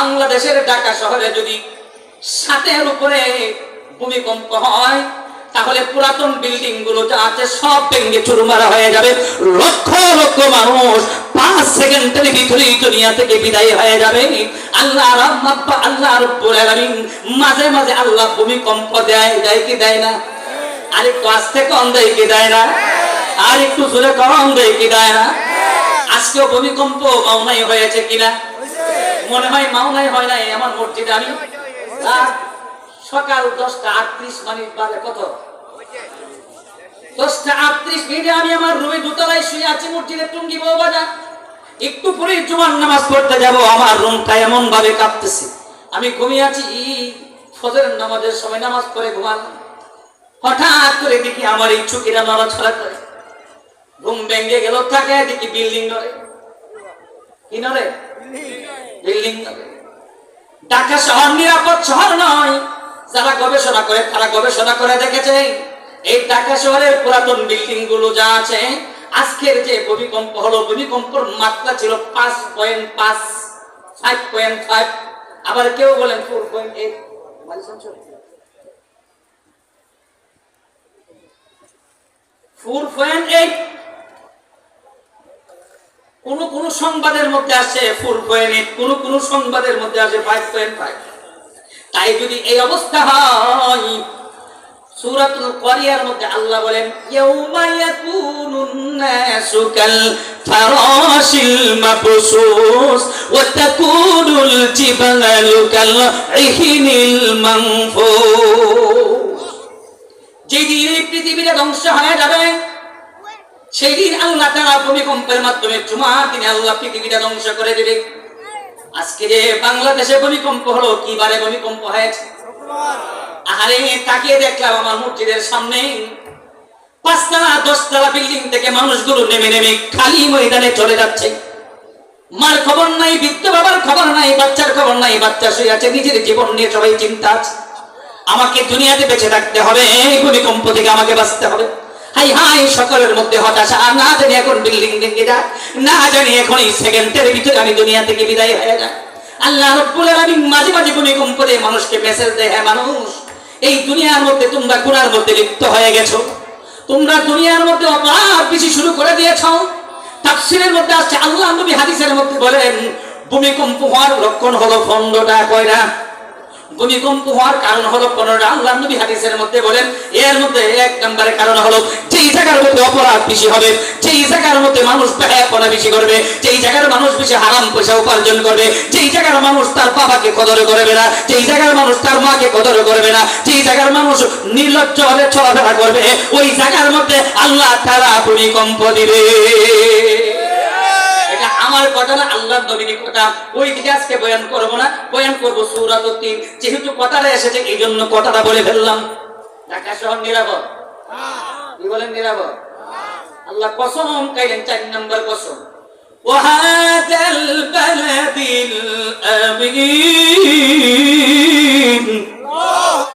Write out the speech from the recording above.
বাংলাদেশের ঢাকা শহরে যদি সাতের উপরে ভূমিকম্প হয়, তাহলে পুরাতন বিল্ডিংগুলো যা আছে সব ভেঙে চুরমারা হয়ে যাবে। লক্ষ লক্ষ মানুষ পাঁচ সেকেন্ডের ভিতরেই দুনিয়া থেকে বিদায় হয়ে যাবে। আল্লাহ রাব্বা আল্লাহ রব্বুল আলামিন মাঝে মাঝে আল্লাহ ভূমিকম্প দেয় দেয় কি দেয় না? আর একটু আস্তে কম দেয় কি দেয় না? আর একটু জোরে কম দেয় কি দেয় না? আজকেও ভূমিকম্প মাওনাই হয়েছে কিনা? মনে হয় মাওনাই হয় নাই আমার মসজিদে আমি? সকাল দশটা আটত্রিশ মিনিট বাজে কত? দশটা আটত্রিশ মিনিটে আমি আমার রুমে দোতলায় শুয়ে আছি মসজিদের টুঙ্গি বউ বাজার একটু পরে জুমার নামাজ পড়তে যাব আমার রুমটা এমন ভাবে কাঁপতেছে। আমি ঘুমিয়ে আছি ই, ফজরের নামাজের সময় নামাজ পড়ে ঘুমালাম হঠাৎ করে দেখি আমার এই চুকিরা নড়াছড়া করে। ঘুম ভেঙে গেল থাকে দেখি বিল্ডিং নড়ে কি নড়ে? ঢাকা শহর নিরাপদ শহর নয়। যারা গবেষণা করে, তারা গবেষণা করে দেখেছে, এই ঢাকা শহরের পুরাতন বিল্ডিংগুলো যা আছে, আজকের যে ভূমিকম্প হলো, ভূমিকম্পর মাত্রা ছিল পাঁচ পয়েন্ট পাঁচ ফাইভ পয়েন্ট ফাইভ আবার কেউ বলেন four point eight four point eight কোন কোন সংবাদের মধ্যে আছে ফোর পয়েন্ট এইট কোন কোন সংবাদের মধ্যে আছে ফাইভ পয়েন্ট ফাইভ তাই যদি এই অবস্থা হয়, সূরাতুল করিয়ার মধ্যে আল্লাহ বলেন, ইয়াউমা ইয়াকুনুন নাসু কাল ফারাশিল মাবসুস ওয়া তাকুনুল জিবালু কাল ইহিনিল মানফুস। যেদিন এই পৃথিবীটা ধ্বংস হয়ে যাবে সেই দিন আল্লাহ তারা ভূমিকম্পের মাধ্যমে জুমার দিনে আল্লাহ পৃথিবীটা ধ্বংস করে দেবে আজকে যে বাংলাদেশে ভূমিকম্প হলো, কি বারে ভূমিকম্প হয়েছে? আরে তাকিয়ে দেখলাম আমার মসজিদের সামনে পাঁচতলা দশতলা বিল্ডিং থেকে মানুষগুলো নেমে নেমে খালি ময়দানে চলে যাচ্ছে। মার খবর নাই, বৃদ্ধ বাবার খবর নাই, বাচ্চার খবর নাই, বাচ্চা শুয়ে আছে, নিজের জীবন নিয়ে সবাই চিন্তা আছে। আমাকে দুনিয়াতে বেঁচে থাকতে হবে, এই ভূমিকম্প থেকে আমাকে বাঁচতে হবে। হাই হাই, সকলের মধ্যে হতাশা। আর না জানি এখন বিল্ডিং ভেঙে যায় না জানি এখন এই সেকেন্ডের ভিতরে আমি দুনিয়া থেকে বিদায় হয়ে যায় আল্লাহ রব্বুল আলামিন মাঝে মাঝে ভূমিকম্প দিয়ে মানুষকে মেসেজ দেয় হ্যাঁ মানুষ, এই দুনিয়ার মধ্যে তোমরা গুনার মধ্যে লিপ্ত হয়ে গেছো। তোমরা দুনিয়ার মধ্যে অপরাধ বেশি শুরু করে দিয়েছ। তাফসিরের মধ্যে আসছে, আল্লাহ নবী হাদিসের মধ্যে বলেন, ভূমিকম্প হওয়ার লক্ষণ হলো খণ্ডটা, কয়টা? ভূমিকম্প হওয়ার কারণ হলো পনেরোটা আল্লাহ নবী হাদিসের মধ্যে বলেন, এর মধ্যে এক নম্বরের কারণ হলো যেই জায়গার মধ্যে অপরাধ বেশি হবে, যেই জায়গার মধ্যে মানুষ ব্যয়াপনা বেশি করবে, যেই জায়গার মানুষ বেশি হারাম পয়সা উপার্জন করবে, যেই জায়গার মানুষ তার বাবাকে কদর করবে না, যেই জায়গার মানুষ তার মাকে কদর করবে না, যেই জায়গার মানুষ নির্লজ্জ হলে চলাফেরা করবে, ওই জায়গার মধ্যে আল্লাহ তারা ভূমিকম্প দিবে। আমার কথা না, আল্লাহর নবীর কথা। ওই দিকে আজকে বয়ান করব না, বয়ান করব সূরাত যেহেতু কথাটা এসেছে এই জন্য কথাটা বলে ফেললাম। ঢাকা শহর নিরাপদ। কি বলেন নিরাপদ আল্লাহ কসম কাইলেন চার নম্বর কসম وهذا البلد الأمين